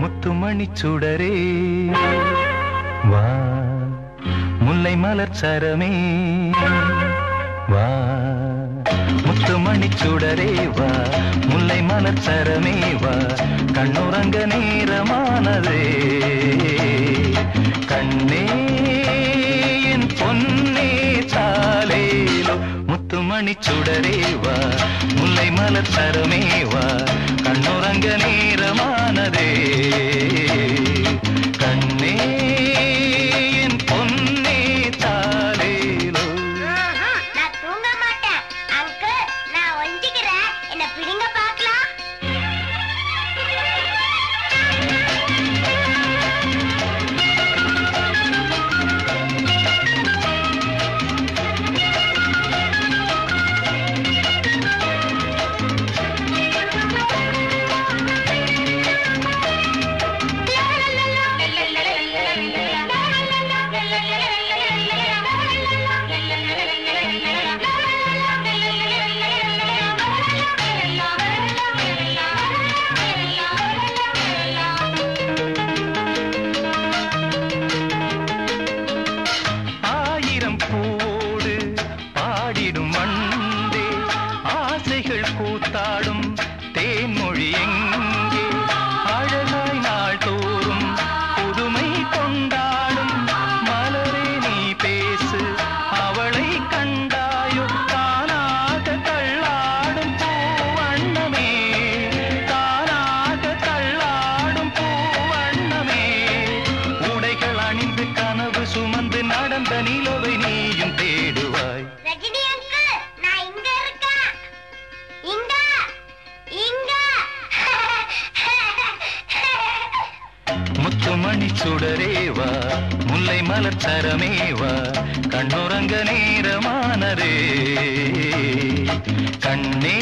முத்துமணி சுடரே வா முல்லை மலர் சரமே. வா முத்துமணி சுடரே வா முல்லை மலர் சரமே வா. கண்ணுறங்க நேரமானதே. கண்ணே என் பொன்னே சாலேலோ முத்துமணி சுடரே வா முல்லை மலர் சரமே வா. கண்ணுறங்க நேரமானதே. கூத்தாடும் தேன்மொழி எங்கே? அழகாய் நாள் தோறும் புதுமை கொண்டாடும் மலரே நீ பேசு அவளை கண்டாயோ தானாக தள்ளாடும் பூவண்ணமே. தானாக தள்ளாடும் பூவண்ணமே. உடைகள் அணிந்து கனவு சுமந்து நடந்த நிலவை நீயும் தேடுவார் முத்துமணி முல்லை மலத்தரமேவா சரமே வா கண்ணுறங்க நேரமானதே கண்ணே